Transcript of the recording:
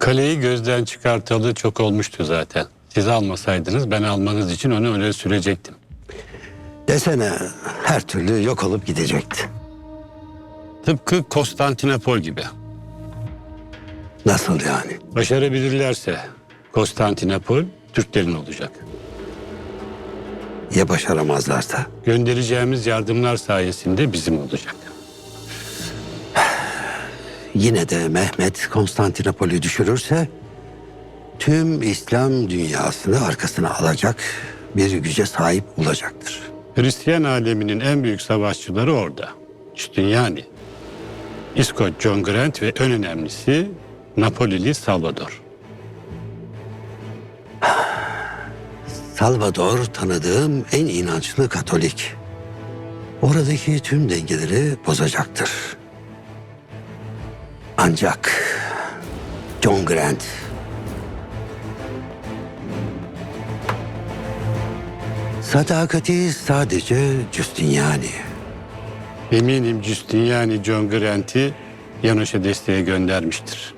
Kaleyi gözden çıkartalı çok olmuştu zaten. Siz almasaydınız ben almanız için onu öne sürecektim. Desene her türlü yok olup gidecekti. Tıpkı Konstantinopol gibi. Nasıl yani? Başarabilirlerse Konstantinopol Türklerin olacak. Ya başaramazlarsa? Göndereceğimiz yardımlar sayesinde bizim olacak. Yine de Mehmet Konstantinopol'ü düşürürse tüm İslam dünyasını arkasına alacak bir güce sahip olacaktır. Hristiyan aleminin en büyük savaşçıları orada. Justiniani, İskoç John Grant ve en önemlisi Napolili Salvador. Salvador tanıdığım en inançlı Katolik. Oradaki tüm dengeleri bozacaktır. Ancak John Grant sadakati sadece Justiniani. Eminim Justiniani John Grant'i Yanoş'a desteğe göndermiştir.